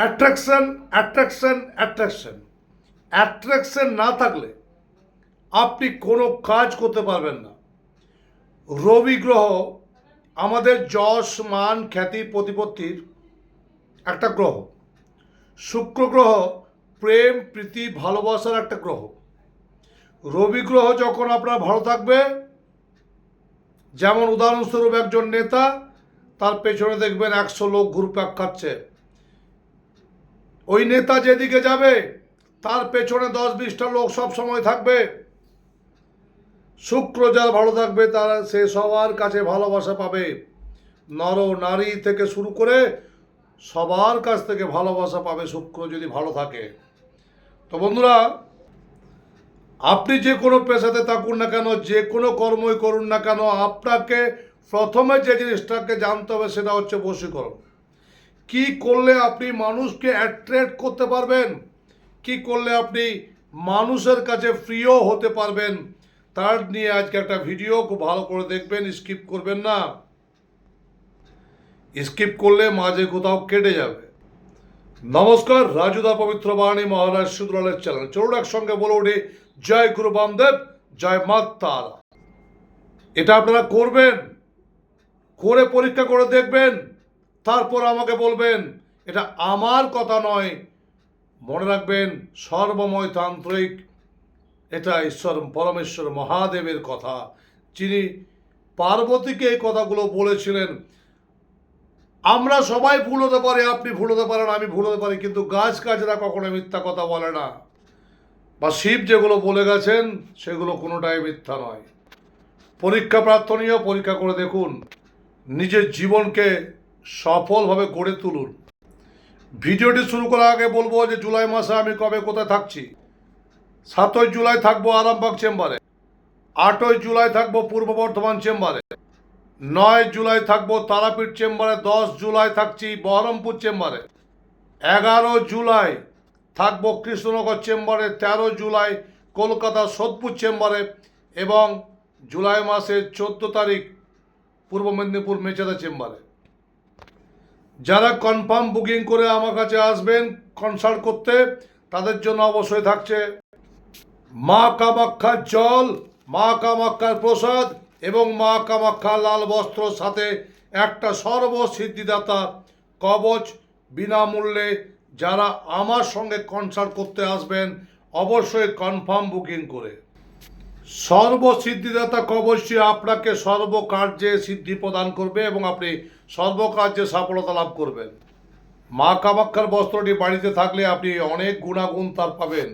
Attraction attraction attraction attraction না থাকলে আপনি কোনো কাজ করতে পারবেন না। রবি গ্রহ আমাদের যশ, মান, খ্যাতি, প্রতিপত্তির একটা গ্রহ। শুক্র গ্রহ প্রেম, প্রীতি, ভালোবাসার একটা গ্রহ। রবি গ্রহ যখন আপনার ভালো থাকবে, যেমন উদাহরণস্বরূপ একজন নেতা, তার পেছনে দেখবেন একশো লোক ঘুরপাক খাচ্ছে। ওই নেতা যেদিকে যাবে, তার পেছনে দশ বিশটা লোক সব সময় থাকবে। শুক্র যার ভালো থাকবে, তারা সে সবার কাছে ভালোবাসা পাবে। নর নারী থেকে শুরু করে সবার কাছ থেকে ভালোবাসা পাবে শুক্র যদি ভালো থাকে। তো বন্ধুরা, আপনি যে কোনো পেশাতে থাকুন না কেন, যে কোনো কর্মই করুন না কেন, আপনাকে প্রথমে যে জিনিসটাকে জানতে হবে সেটা হচ্ছে বশীকরণ। কি করলে আপনি মানুষকে অ্যাট্রাক্ট করতে পারবেন? কি করলে আপনি মানুষের কাছে প্রিয় হতে পারবেন? তার নিয়ে আজকে একটা ভিডিও খুব ভালো করে দেখবেন স্কিপ করবেন না। স্কিপ করলে মাঝে কোথাও কেটে যাবে। নমস্কার রাজুদা পবিত্র বাণী, মহারাজ সুদরালের চ্যানেল চলুন একসঙ্গে বলে উঠি, জয় গুরু বামদেব, জয় মা তারা। এটা আপনারা করবেন? করে পরীক্ষা করে দেখবেন? তারপর আমাকে বলবেন, এটা আমার কথা নয়। মনে রাখবেন, সর্বময় তান্ত্রিক, এটা ঈশ্বর, পরমেশ্বর মহাদেবের কথা। যিনি পার্বতীকে এই কথাগুলো বলেছিলেন, আমরা সবাই ভুল হতে পারি, আপনি ভুল হতে পারেন, আমি ভুল হতে পারি, কিন্তু গাছ গাছরা কখনো মিথ্যা কথা বলে না। বা শিব যেগুলো বলে গেছেন, সেগুলো কোনোটাই মিথ্যা নয়। পরীক্ষা প্রার্থনীয়, পরীক্ষা করে দেখুন, নিজের জীবনকে সফলভাবে গড়ে তুলুন। ভিডিওটি শুরু করার আগে বলব যে জুলাই মাসে আমি কবে কোথায় থাকছি। সাতই জুলাই থাকব আরামবাগ চেম্বারে। আটই জুলাই থাকব পূর্ব বর্ধমান চেম্বারে। নয় জুলাই থাকব তারাপীঠ চেম্বারে। দশ জুলাই থাকছি বহরমপুর চেম্বারে। এগারো জুলাই থাকব কৃষ্ণনগর চেম্বারে। তেরো জুলাই কলকাতা সোদপুর চেম্বারে এবং জুলাই মাসের চোদ্দ তারিখ পূর্ব মেদিনীপুর মেচেদা চেম্বারে। যারা কনফার্ম বুকিং করে আমার কাছে আসবেন কনসাল্ট করতে, তাদের জন্য অবশ্যই থাকছে মা কামাক্ষার জল, মা কামাক্ষার প্রসাদ এবং মা কামাক্ষা লাল বস্ত্র সাথে একটা সর্বসিদ্ধিদাতা কবচ বিনামূল্যে যারা আমার সঙ্গে কনসাল্ট করতে আসবেন, অবশ্যই কনফার্ম বুকিং করে। সর্বসিদ্ধিদাতা কবচটি আপনাকে সর্বকার্যে সিদ্ধি প্রদান করবে এবং আপনি সর্বকার্যে সফলতা লাভ করবেন। মা কামাক্ষার বস্ত্রটি বাড়িতে থাকলে আপনি অনেক গুণাগুণ তার পাবেন।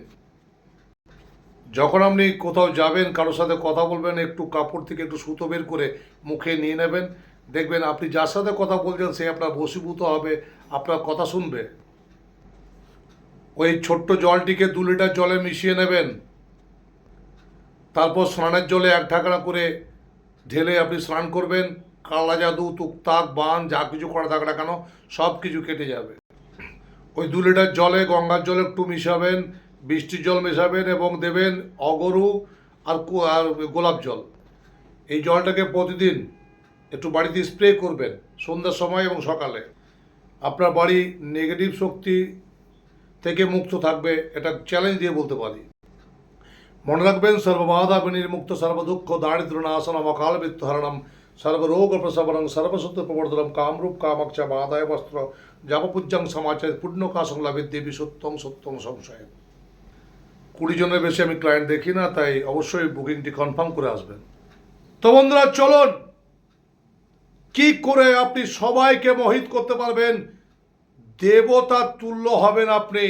যখন আপনি কোথাও যাবেন, কারোর সাথে কথা বলবেন, একটু কাপড় থেকে একটু সুতো বের করে মুখে নিয়ে নেবেন, দেখবেন আপনি যার সাথে কথা বলছেন, সে আপনার বশীভূত হবে, আপনার কথা শুনবে। ওই ছোট্ট জলটিকে দু লিটার জলে মিশিয়ে নেবেন। তারপর স্নানের জলে এক ঢাকনা করে ঢেলে আপনি স্নান করবেন। কালা জাদু তুকতাক বান, যা কিছু করা থাক না কেন, সব কিছু কেটে যাবে। ওই দু লিটার জলে, গঙ্গার জলে একটু মিশাবেন, বৃষ্টির জল মেশাবেন এবং দেবেন অগরু আর আর গোলাপ জল। এই জলটাকে প্রতিদিন একটু বাড়িতে স্প্রে করবেন, সন্ধ্যার সময় এবং সকালে। আপনার বাড়ি নেগেটিভ শক্তি থেকে মুক্ত থাকবে, এটা চ্যালেঞ্জ দিয়ে বলতে পারি। মনে রাখবেন, সর্ববাধা বিনির্মুক্ত, সর্বদুঃখ, দারিদ্র নাশনম অকাল মৃত্যুহরণম প্রসবনং সর্বসত্য প্রবর্ধনম কামরূপ কামাক্ষা বাধায় বস্ত্র যাবপূজ্যং সমাচার পুণ্যকাশং লাভের দেবী সত্যং সত্যং সংশয় কুড়ি জনের বেশি আমি ক্লায়েন্ট দেখি না, তাই অবশ্যই বুকিংটি কনফার্ম করে আসবেন। তো বন্ধুরা, চলুন। কি করে আপনি সবাইকে মোহিত করতে পারবেন? দেবতা তুল্য হবেন আপনি।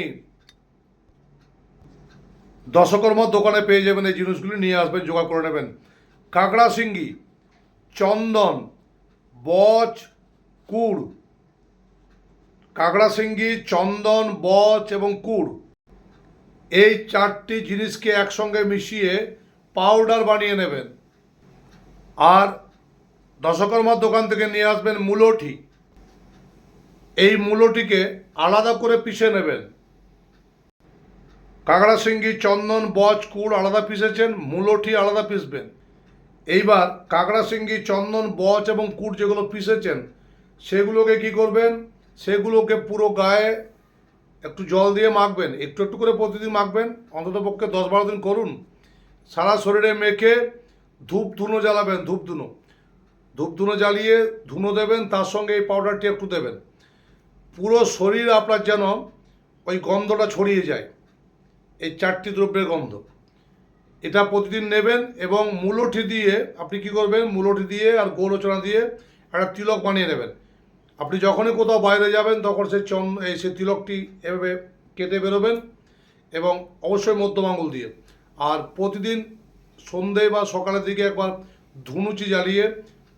দশকর্মার দোকানে পেয়ে যাবেন এই জিনিসগুলি, নিয়ে আসবেন, জোগাড় করে নেবেন। কাঁকড়া সিঙ্গি চন্দন, বচ, কুড়। কাঁকড়া সিঙ্গি চন্দন, বচ এবং কুড়। এই চারটি জিনিসকে একসঙ্গে মিশিয়ে পাউডার বানিয়ে নেবেন। আর দশকর্মার দোকান থেকে নিয়ে আসবেন মূলটি। এই মূলটিকে আলাদা করে পিষে নেবেন। কাঁকড়া সিঙ্গি চন্দন, বচ, কুড় আলাদা পিষেছেন, মূলটি আলাদা পিষবেন। এইবার কাঁকড়া সিঙ্গি চন্দন, বচ এবং কুট যেগুলো পিষেছেন, সেগুলোকে কি করবেন? সেগুলোকে পুরো গায়ে একটু জল দিয়ে মাখবেন, একটু একটু করে প্রতিদিন মাখবেন, অন্তত পক্ষে দশ বারো দিন করুন। সারা শরীরে মেখে ধূপ ধুনো জ্বালাবেন, ধূপ ধুনো। ধূপ ধুনো জ্বালিয়ে ধুনো দেবেন, তার সঙ্গে এই পাউডারটি একটু দেবেন। পুরো শরীর আপনার যেন ওই গন্ধটা ছড়িয়ে যায়, এই চারটি দ্রব্যের গন্ধ। এটা প্রতিদিন নেবেন এবং মূলটি দিয়ে আপনি কি করবেন? মূলটি দিয়ে আর গৌরচনা দিয়ে একটা তিলক বানিয়ে নেবেন। আপনি যখনই কোথাও বাইরে যাবেন, তখন সেই চন এই সেই তিলকটি এভাবে কেটে বেরোবেন এবং অবশ্যই মধ্যম আঙুল দিয়ে। আর প্রতিদিন সন্ধে বা সকালের দিকে একবার ধুনুচি জ্বালিয়ে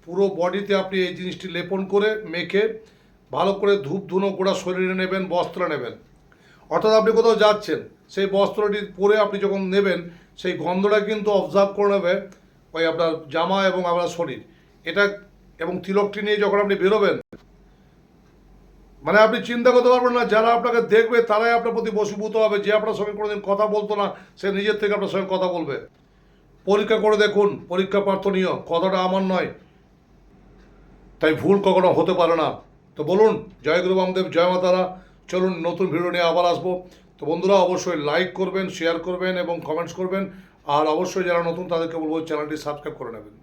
পুরো বডিতে আপনি এই জিনিসটি লেপন করে মেখে ভালো করে ধূপ ধুনো গোড়া শরীরে নেবেন, বস্ত্র নেবেন। অর্থাৎ আপনি কোথাও যাচ্ছেন, সেই বস্ত্রটি পরে আপনি যখন নেবেন সেই গন্ধটা কিন্তু অবজার্ভ করে নেবে ওই আপনার জামা এবং আপনার শরীর। এটা এবং তিলকটি নিয়ে যখন আপনি বেরোবেন মানে আপনি চিন্তা করতে পারবেন না, যারা আপনাকে দেখবে তারাই আপনার প্রতি বশীভূত হবে। যে আপনার সঙ্গে কোনোদিন কথা বলতো না, সে নিজের থেকে আপনার সঙ্গে কথা বলবে। পরীক্ষা করে দেখুন, পরীক্ষা প্রার্থনীয়, কথাটা আমার নয়। তাই ভুল কখনো হতে পারে না। তো বলুন, জয় গুরু বামদেব, জয় মাতারা চলুন নতুন ভিডিও নিয়ে আবার আসব। তো বন্ধুরা, অবশ্যই লাইক করবেন শেয়ার করবেন এবং কমেন্টস করবেন। আর অবশ্যই যারা নতুন, তাদেরকে বলব চ্যানেলটি সাবস্ক্রাইব করে নেবেন।